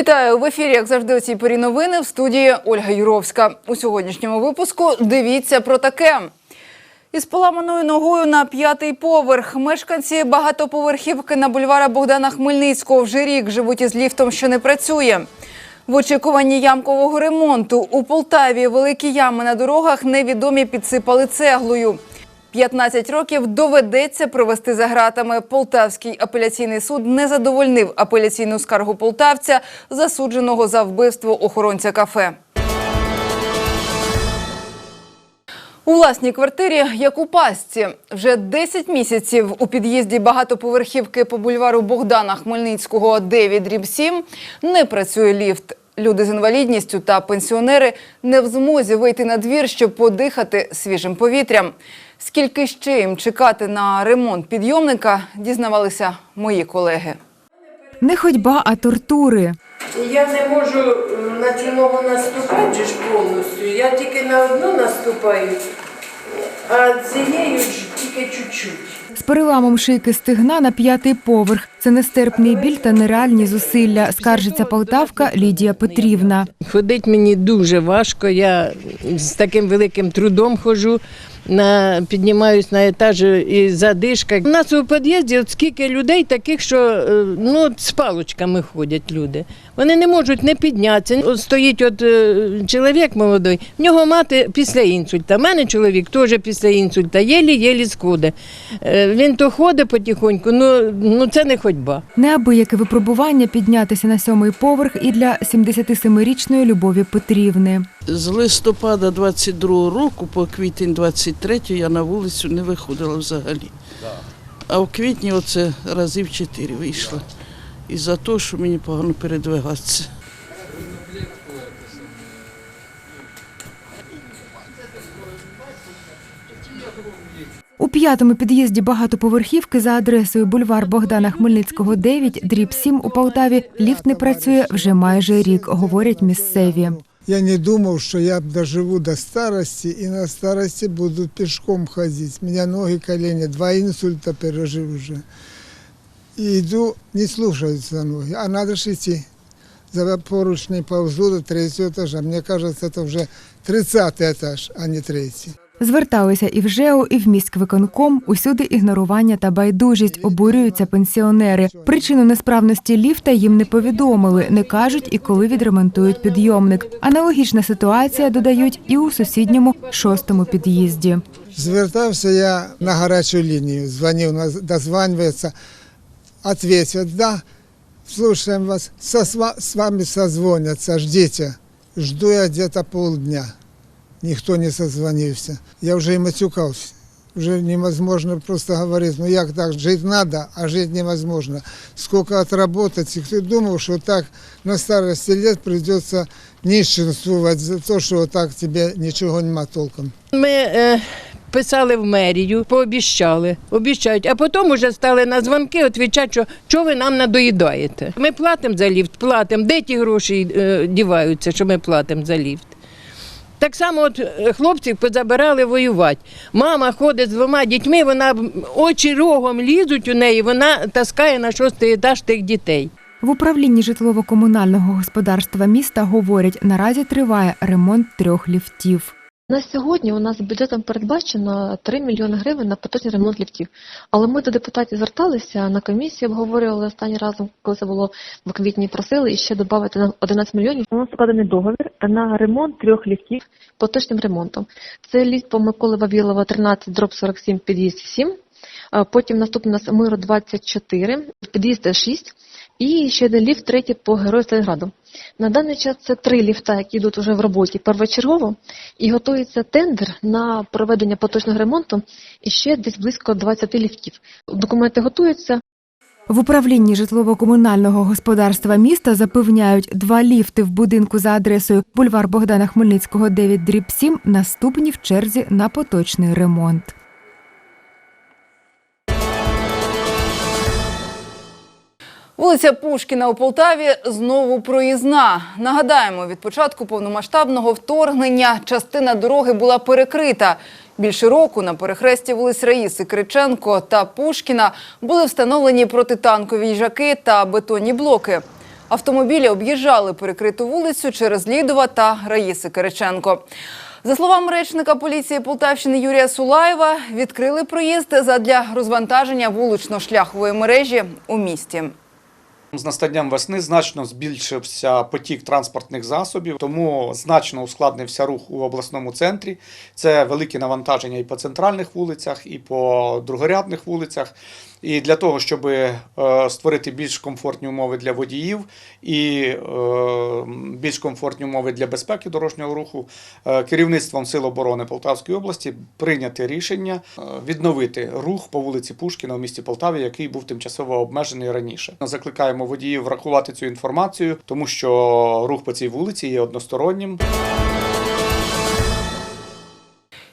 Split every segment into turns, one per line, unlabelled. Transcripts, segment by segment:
Вітаю в ефірі, як завжди, у цій порі новини в студії Ольга Юровська. У сьогоднішньому випуску дивіться про таке. Із поламаною ногою на п'ятий поверх мешканці багатоповерхівки на бульвара Богдана Хмельницького вже рік живуть із ліфтом, що не працює. В очікуванні ямкового ремонту у Полтаві великі ями на дорогах невідомі підсипали цеглою. 15 років доведеться провести за ґратами. Полтавський апеляційний суд не задовольнив апеляційну скаргу полтавця, засудженого за вбивство охоронця кафе. У власній квартирі, як у пастці, вже 10 місяців у під'їзді багатоповерхівки по бульвару Богдана Хмельницького 9 дріб 7 не працює ліфт. Люди з інвалідністю та пенсіонери не в змозі вийти на двір, щоб подихати свіжим повітрям. Скільки ще їм чекати на ремонт підйомника, дізнавалися мої колеги.
Не ходьба, а тортури.
Я не можу на цю ногу наступати ж повністю. Я тільки на одну наступаю, а цією ж тільки чуть-чуть.
З переламом шийки стигна на п'ятий поверх. Це нестерпний біль та нереальні зусилля, скаржиться полтавка Лідія Петрівна.
Ходить мені дуже важко. Я з таким великим трудом ходжу. На, піднімаюсь на етаж і задишка. У нас у під'їзді от скільки людей таких, що е, ну, от з палочками ходять люди. Вони не можуть не піднятися. От стоїть от е, чоловік молодий, в нього мати після інсульта. У мене чоловік теж після інсульта, єлі-єлі сходить. Е, Він то ходить потихоньку, ну, ну це не ходьба.
Неабияке випробування піднятися на сьомий поверх і для 77-річної Любові Петрівни.
З листопада 22 року по квітень 23 я на вулицю не виходила взагалі. А в квітні оце разів чотири вийшла. І за те, що мені погано передвигатися.
У п'ятому під'їзді багатоповерхівки за адресою бульвар Богдана Хмельницького 9, дріб 7 у Полтаві ліфт не працює вже майже рік, говорять місцеві.
Я не думал, что я доживу до старости и на старости буду пешком ходить. У меня ноги, колени, два инсульта пережил уже. И иду, не слушаются ноги, а надо ж идти. За поручни ползу до третьего этажа. Мне кажется, это уже 30 этаж, а не третий.
Зверталися і в ЖЕО, і в міськвиконком. Усюди ігнорування та байдужість обурюються пенсіонери. Причину несправності ліфта їм не повідомили, не кажуть і коли відремонтують підйомник. Аналогічна ситуація додають і у сусідньому шостому під'їзді.
Звертався я на гарячу лінію, дзвонив, дозванивается, ответят, да, слушаем вас, с вами созвонятся, ждите. Жду я где-то полдня, никто не созвонился. Я уже и матюкался. Уже невозможно просто говорить, ну як так, жить надо, а жить невозможно. Сколько отработать, и кто думал, что так на старости лет придется нищенствовать за то, что так тебе ничего нема толком.
Ми е, писали в мерію, пообіщали, обіщають, а потім вже стали на дзвонки відповідати, що, що ви нам надоїдаєте. Ми платимо за ліфт, платимо. Де ті гроші е, діваються, що ми платимо за ліфт? Так само от е, хлопців позабирали воювати. Мама ходить з двома дітьми, вона очі рогом лізуть у неї, вона таскає на шостий етаж тих дітей.
В управлінні житлово-комунального господарства міста говорять, наразі триває ремонт трьох ліфтів.
На сьогодні у нас бюджетом передбачено 3 мільйони гривень на поточний ремонт ліфтів. Але ми до депутатів зверталися на комісію, обговорювали останній разом, коли це було в квітні. Просили і ще додати нам 11 мільйонів. У нас складений договір на ремонт трьох ліфтів поточним ремонтом. Це ліфт по Миколи Вавілова 13 дроб 47 під'їзд 7. Потім наступний у нас Миру 24, під'їзд 6. І ще один ліфт, третій по Герою Сталінграду. На даний час це три ліфта, які йдуть уже в роботі першочергово, і готується тендер на проведення поточного ремонту і ще десь близько 20 ліфтів. Документи готуються.
В управлінні житлово-комунального господарства міста запевняють, два ліфти в будинку за адресою бульвар Богдана Хмельницького 9 дріб 7 наступні в черзі на поточний ремонт.
Вулиця Пушкіна у Полтаві знову проїзна. Нагадаємо, від початку повномасштабного вторгнення частина дороги була перекрита. Більше року на перехресті вулиць Раїси Криченко та Пушкіна були встановлені протитанкові їжаки та бетонні блоки. Автомобілі об'їжджали перекриту вулицю через Лідова та Раїси Кириченко. За словами речника поліції Полтавщини Юрія Сулаєва, відкрили проїзд задля розвантаження вулично-шляхової мережі у місті.
З настанням весни значно збільшився потік транспортних засобів, тому значно ускладнився рух у обласному центрі. Це великі навантаження і по центральних вулицях, і по другорядних вулицях. І для того, щоб е, створити більш комфортні умови для водіїв і е, більш комфортні умови для безпеки дорожнього руху, е, керівництвом Сил оборони Полтавської області прийняте рішення відновити рух по вулиці Пушкіна в місті Полтаві, який був тимчасово обмежений раніше. Закликаємо водіїв врахувати цю інформацію, тому що рух по цій вулиці є одностороннім.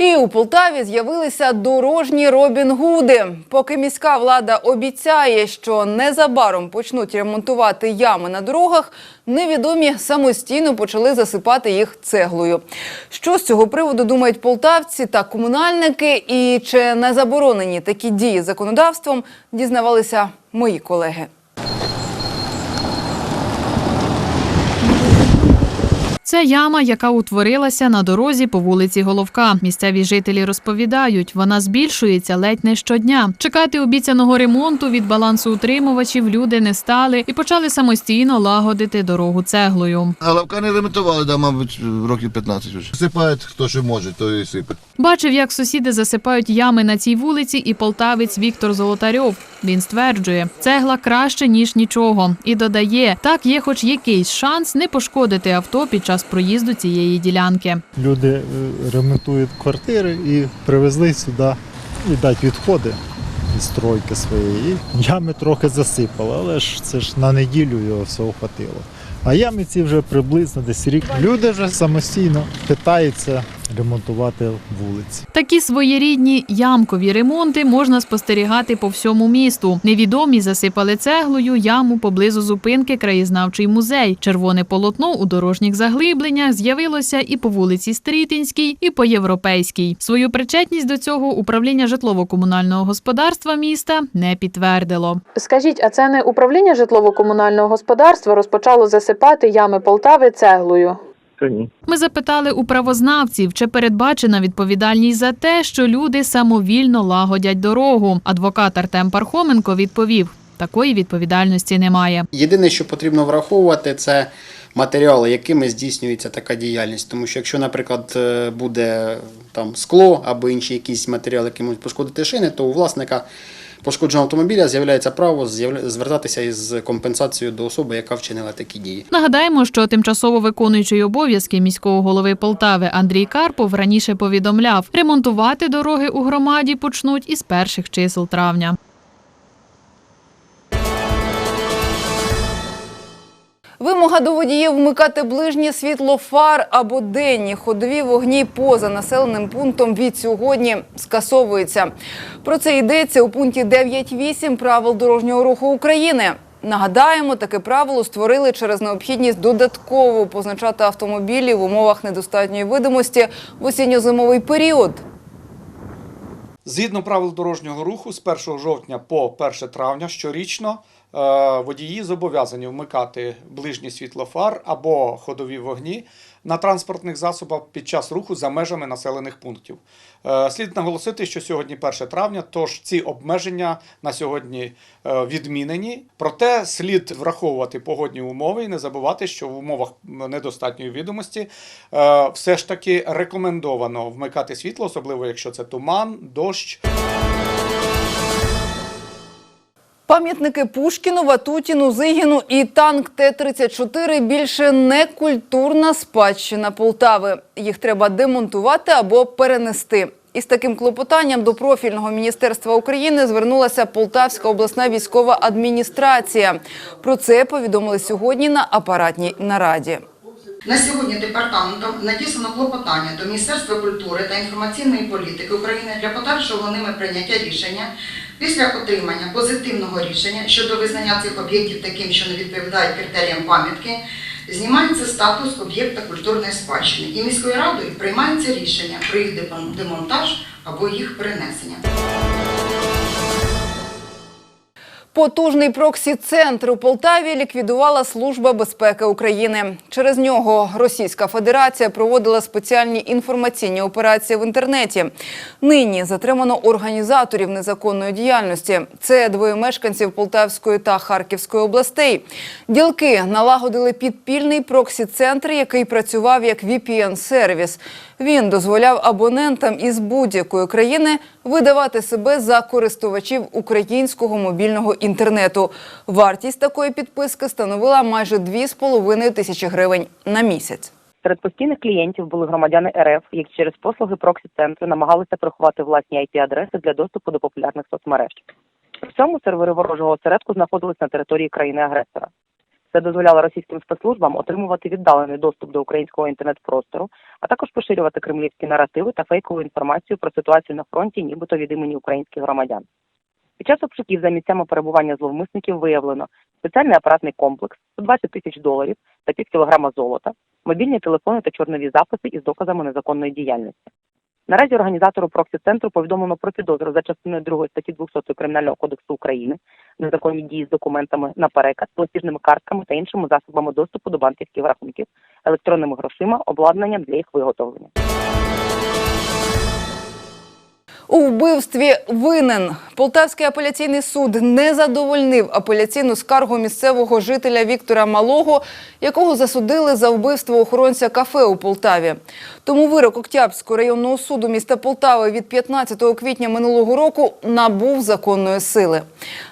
І у Полтаві з'явилися дорожні Робін-Гуди. Поки міська влада обіцяє, що незабаром почнуть ремонтувати ями на дорогах, невідомі самостійно почали засипати їх цеглою. Що з цього приводу думають полтавці та комунальники, і чи не заборонені такі дії законодавством, дізнавалися мої колеги.
Це яма, яка утворилася на дорозі по вулиці Головка. Місцеві жителі розповідають, вона збільшується ледь не щодня. Чекати обіцяного ремонту від балансоутримувачів люди не стали і почали самостійно лагодити дорогу цеглою.
Головка не ремонтували, да, мабуть, років 15 вже. Сипають, хто що може, то і сипе.
Бачив, як сусіди засипають ями на цій вулиці, і полтавець Віктор Золотарьов. Він стверджує, цегла краще ніж нічого, і додає, так є, хоч якийсь шанс не пошкодити авто під час проїзду цієї ділянки.
Люди е, ремонтують квартири і привезли сюди і дати відходи із стройки своєї. Ями трохи засипали, але ж це ж на неділю його всього хватило. А ями ці вже приблизно десь рік. Люди вже самостійно питаються ремонтувати вулиці.
Такі своєрідні ямкові ремонти можна спостерігати по всьому місту. Невідомі засипали цеглою яму поблизу зупинки краєзнавчий музей. Червоне полотно у дорожніх заглибленнях з'явилося і по вулиці Стрітинській, і по європейській. Свою причетність до цього управління житлово-комунального господарства міста не підтвердило.
Скажіть, а це не управління житлово-комунального господарства розпочало засипати ями Полтави цеглою?
Ми запитали у правознавців, чи передбачена відповідальність за те, що люди самовільно лагодять дорогу. Адвокат Артем Пархоменко відповів: такої відповідальності немає.
Єдине, що потрібно враховувати, це матеріали, якими здійснюється така діяльність. Тому що якщо, наприклад, е, буде там скло або інші якісь матеріали, які можуть пошкодити шини, то у власника пошкодженого автомобіля з'являється право звертатися із компенсацією до особи, яка вчинила такі дії.
Нагадаємо, що тимчасово виконуючий обов'язки міського голови Полтави Андрій Карпов раніше повідомляв, ремонтувати дороги у громаді почнуть із перших чисел травня.
Вимога до водіїв вмикати ближнє світло фар або денні ходові вогні поза населеним пунктом від сьогодні скасовується. Про це йдеться у пункті 9.8 правил дорожнього руху України. Нагадаємо, таке правило створили через необхідність додатково позначати автомобілі в умовах недостатньої видимості в осінньо-зимовий період.
Згідно правил дорожнього руху, з 1 жовтня по 1 травня щорічно водії зобов'язані вмикати ближні світлофар або ходові вогні на транспортних засобах під час руху за межами населених пунктів. Е, Слід наголосити, що сьогодні 1 травня, тож ці обмеження на сьогодні е, відмінені. Проте слід враховувати погодні умови і не забувати, що в умовах недостатньої відомості е, все ж таки рекомендовано вмикати світло, особливо якщо це туман, дощ.
Пам'ятники Пушкіну, Ватутіну, Зигіну і танк Т-34 більше не культурна спадщина Полтави. Їх треба демонтувати або перенести. Із таким клопотанням до профільного міністерства України звернулася Полтавська обласна військова адміністрація. Про це повідомили сьогодні на апаратній нараді.
На сьогодні департаментом надіслано клопотання до Міністерства культури та інформаційної політики України для подальшого ними прийняття рішення після отримання позитивного рішення щодо визнання цих об'єктів таким, що не відповідають критеріям пам'ятки. Знімається статус об'єкта культурної спадщини і міською радою приймається рішення про їх демонтаж або їх перенесення.
Потужний проксі-центр у Полтаві ліквідувала Служба безпеки України. Через нього Російська Федерація проводила спеціальні інформаційні операції в інтернеті. Нині затримано організаторів незаконної діяльності. Це двоє мешканців Полтавської та Харківської областей. Ділки налагодили підпільний проксі-центр, який працював як VPN-сервіс. Він дозволяв абонентам із будь-якої країни видавати себе за користувачів українського мобільного інтернету. Вартість такої підписки становила майже 2,5 тисячі гривень на місяць.
Серед постійних клієнтів були громадяни РФ, які через послуги проксі-центру намагалися приховати власні IP-адреси для доступу до популярних соцмереж. При цьому сервери ворожого осередку знаходились на території країни-агресора. Це дозволяло російським спецслужбам отримувати віддалений доступ до українського інтернет-простору, а також поширювати кремлівські наративи та фейкову інформацію про ситуацію на фронті, нібито від імені українських громадян. Під час обшуків за місцями перебування зловмисників виявлено спеціальний апаратний комплекс, 120 тисяч доларів та пів кілограма золота, мобільні телефони та чорнові записи із доказами незаконної діяльності. Наразі організатору проксі-центру повідомлено про підозру за частиною 2 статті 200 Кримінального кодексу України незаконні дії з документами на переказ, платіжними картками та іншими засобами доступу до банківських рахунків, електронними грошима, обладнанням для їх виготовлення.
У вбивстві винен Полтавський апеляційний суд не задовольнив апеляційну скаргу місцевого жителя Віктора Малого, якого засудили за вбивство охоронця кафе у Полтаві. Тому вирок Октябрського районного суду міста Полтави від 15 квітня минулого року набув законної сили.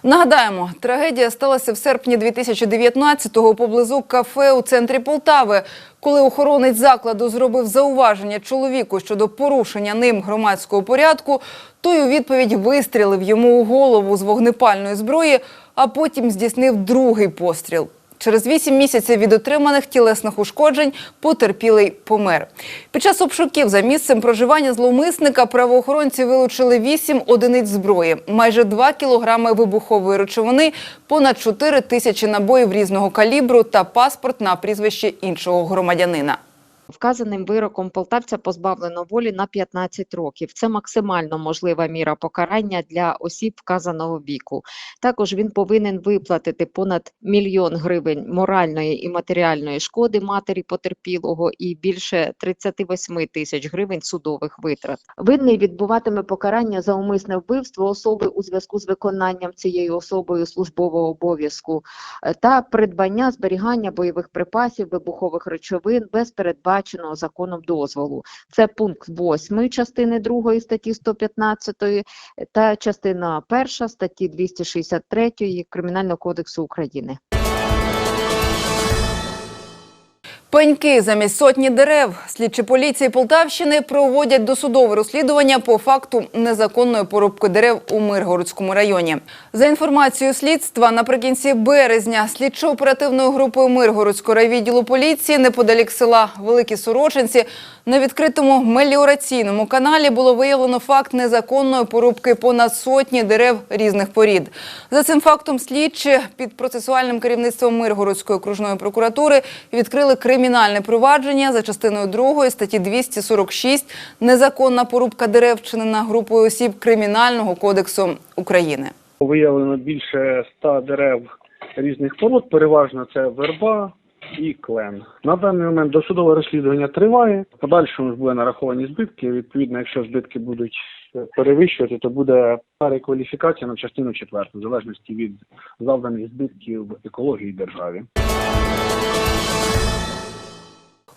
Нагадаємо, трагедія сталася в серпні 2019-го поблизу кафе у центрі Полтави. Коли охоронець закладу зробив зауваження чоловіку щодо порушення ним громадського порядку, той у відповідь вистрілив йому у голову з вогнепальної зброї, а потім здійснив другий постріл. Через вісім місяців від отриманих тілесних ушкоджень потерпілий помер. Під час обшуків за місцем проживання зловмисника правоохоронці вилучили вісім одиниць зброї, майже 2 кілограми вибухової речовини, понад 4 тисячі набоїв різного калібру та паспорт на прізвище іншого громадянина.
Вказаним вироком полтавця позбавлено волі на 15 років. Це максимально можлива міра покарання для осіб вказаного віку. Також він повинен виплатити понад мільйон гривень моральної і матеріальної шкоди матері потерпілого і більше 38 тисяч гривень судових витрат. Винний відбуватиме покарання за умисне вбивство особи у зв'язку з виконанням цією особою службового обов'язку е, та придбання зберігання бойових припасів, вибухових речовин без передбаченого законом дозволу. Це пункт 8 частини 2 статті 115 та частина 1 статті 263 Кримінального кодексу України.
Пеньки замість сотні дерев. Слідчі поліції Полтавщини проводять досудове розслідування по факту незаконної порубки дерев у Миргородському районі. За інформацією слідства, наприкінці березня слідчо-оперативною групою Миргородського райвідділу поліції неподалік села Великі Сорочинці на відкритому меліораційному каналі було виявлено факт незаконної порубки понад сотні дерев різних порід. За цим фактом слідчі під процесуальним керівництвом Миргородської окружної прокуратури відкрили кримінальне провадження за частиною 2 статті 246 незаконна порубка дерев вчинена групою осіб Кримінального кодексу України.
Виявлено більше ста дерев різних пород, переважно це верба і клен. На даний момент досудове розслідування триває. В подальшому ж буде нараховані збитки. Відповідно, якщо збитки будуть перевищувати, то буде рекваліфікація на частину четверту, в залежності від завданих збитків екології державі.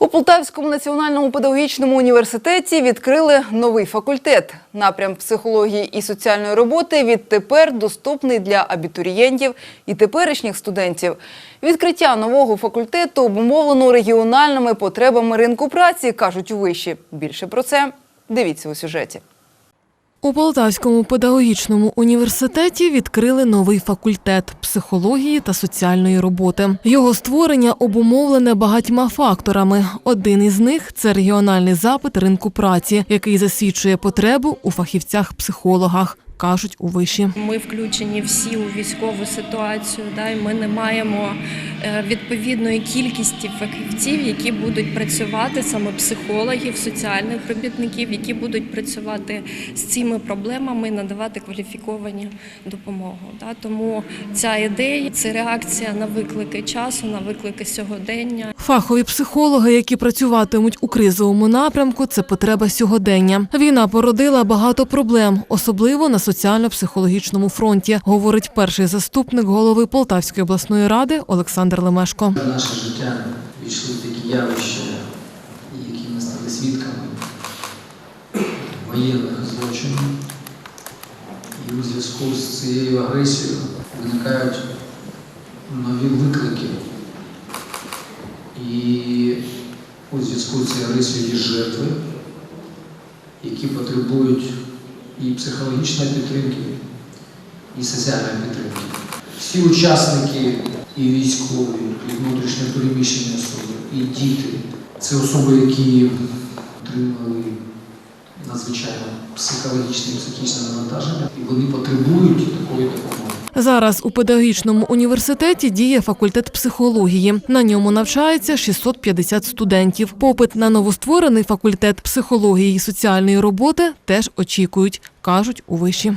У Полтавському національному педагогічному університеті відкрили новий факультет. Напрям психології і соціальної роботи відтепер доступний для абітурієнтів і теперішніх студентів. Відкриття нового факультету обумовлено регіональними потребами ринку праці, кажуть у виші. Більше про це дивіться у сюжеті.
У Полтавському педагогічному університеті відкрили новий факультет психології та соціальної роботи. Його створення обумовлене багатьма факторами. Один із них це регіональний запит ринку праці, який засвідчує потребу у фахівцях-психологах. Кажуть у виші.
Ми включені всі у військову ситуацію. Да, і ми не маємо е, відповідної кількості фахівців, які будуть працювати саме психологів, соціальних робітників, які будуть працювати з цими проблемами і надавати кваліфіковані допомогу. Да. Тому ця ідея це реакція на виклики часу, на виклики сьогодення.
Фахові психологи, які працюватимуть у кризовому напрямку, це потреба сьогодення. Війна породила багато проблем, особливо на соціально-психологічному фронті, говорить перший заступник голови Полтавської обласної ради Олександр Лемешко.
В наше життя війшли такі явища, які ми стали свідками воєнних злочинів. І у зв'язку з цією агресією виникають нові виклики. І у зв'язку з цією агресією є жертви, які потребують і психологічної підтримки, і соціальної підтримки. Всі учасники і військові, і внутрішньо переміщені особи, і діти це особи, які отримали надзвичайно психологічне і психічне навантаження, і вони потребують такої допомоги.
Зараз у педагогічному університеті діє факультет психології. На ньому навчається 650 студентів. Попит на новостворений факультет психології і соціальної роботи теж очікують, кажуть у виші.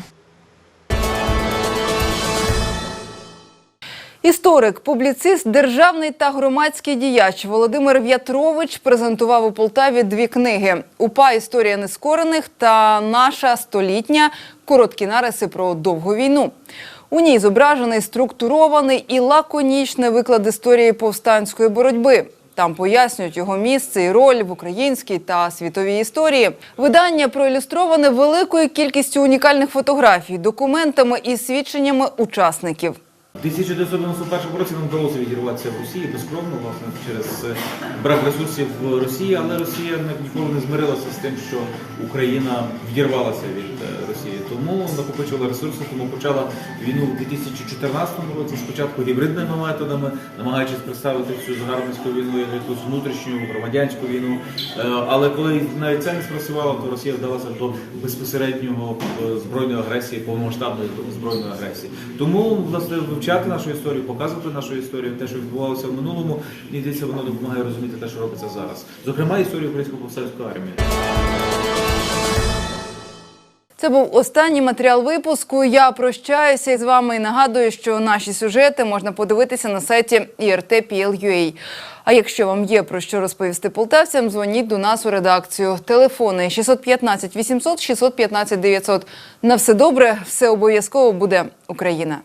Історик, публіцист, державний та громадський діяч Володимир В'ятрович презентував у Полтаві дві книги: УПА Історія нескорених та наша столітня короткі нариси про довгу війну. У ній зображений структурований і лаконічний виклад історії повстанської боротьби. Там пояснюють його місце і роль в українській та світовій історії. Видання проілюстроване великою кількістю унікальних фотографій, документами і свідченнями учасників.
У 1991 році нам вдалося відірватися в Росії безкровно, власне, через е, брак ресурсів в Росії, але Росія ніколи не змирилася з тим, що Україна відірвалася від е, Росії. Тому накопичувала ресурси, тому почала війну у 2014 році, спочатку гібридними методами, намагаючись представити цю загарбницьку війну як якусь внутрішню громадянську війну. Е, Але коли навіть це не спрацювало, то Росія вдалася до безпосереднього збройної агресії, повномасштабної збройної агресії. Тому власне вивчати нашу історію, показувати нашу історію, те, що відбувалося в минулому, мені здається, воно допомагає розуміти те, що робиться зараз. Зокрема, історію української повстанської армії.
Це був останній матеріал випуску. Я прощаюся із вами і нагадую, що наші сюжети можна подивитися на сайті IRT.PL.UA. А якщо вам є про що розповісти полтавцям, дзвоніть до нас у редакцію. Телефони 615 800 615 900. На все добре, все обов'язково буде Україна.